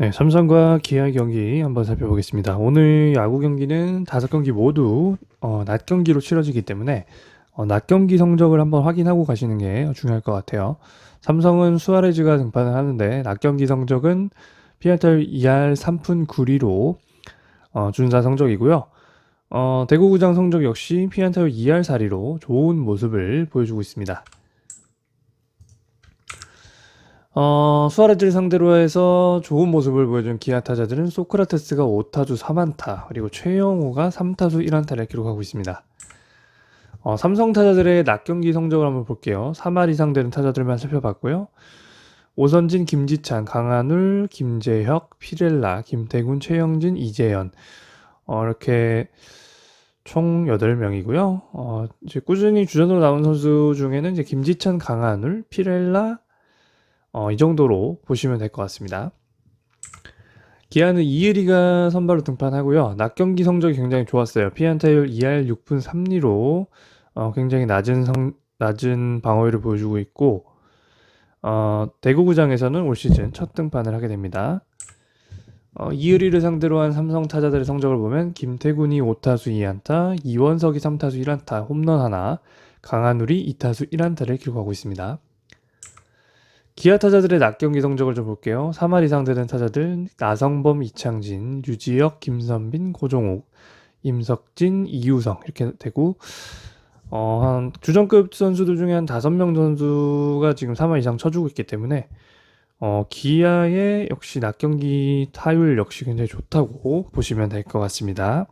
네, 삼성과 기아 경기 한번 살펴보겠습니다. 오늘 야구 경기는 다섯 경기 모두 어, 낮 경기로 치러지기 때문에 어, 낮 경기 성적을 한번 확인하고 가시는 게 중요할 것 같아요. 삼성은 수아레즈가 등판을 하는데 낮 경기 성적은 피안타율 2할 3푼 9리로 어, 준사 성적이고요. 어, 대구구장 성적 역시 피안타율 2할 4리로 좋은 모습을 보여주고 있습니다. 어, 수아레즈를 상대로 해서 좋은 모습을 보여준 기아 타자들은 소크라테스가 5타수 3안타, 그리고 최영호가 3타수 1안타를 기록하고 있습니다. 어, 삼성 타자들의 낮 경기 성적을 한번 볼게요. 3할 이상 되는 타자들만 살펴봤고요. 오선진, 김지찬, 강한울, 김재혁, 피렐라, 김태군, 최영진, 이재현. 어, 이렇게 총 8명이고요. 어, 이제 꾸준히 주전으로 나온 선수 중에는 이제 김지찬, 강한울, 피렐라, 어, 이 정도로 보시면 될 것 같습니다. 기아는 이의리가 선발로 등판하고요. 낮 경기 성적이 굉장히 좋았어요. 피안타율 2할 6분 3리로 어, 굉장히 낮은 성, 낮은 방어율을 보여주고 있고 어, 대구구장에서는 올 시즌 첫 등판을 하게 됩니다. 어, 이의리를 상대로 한 삼성 타자들의 성적을 보면 김태군이 5타수 2안타, 이원석이 3타수 1안타, 홈런 하나, 강한울이 2타수 1안타를 기록하고 있습니다. 기아 타자들의 낮 경기 성적을 좀 볼게요. 3할 이상 되는 타자들 나성범, 이창진, 유지혁, 김선빈, 고종욱, 임석진, 이유성 이렇게 되고 어, 한 주전급 선수들 중에 한 5명 선수가 지금 3할 이상 쳐주고 있기 때문에 어, 기아의 역시 낮 경기 타율 역시 굉장히 좋다고 보시면 될 것 같습니다.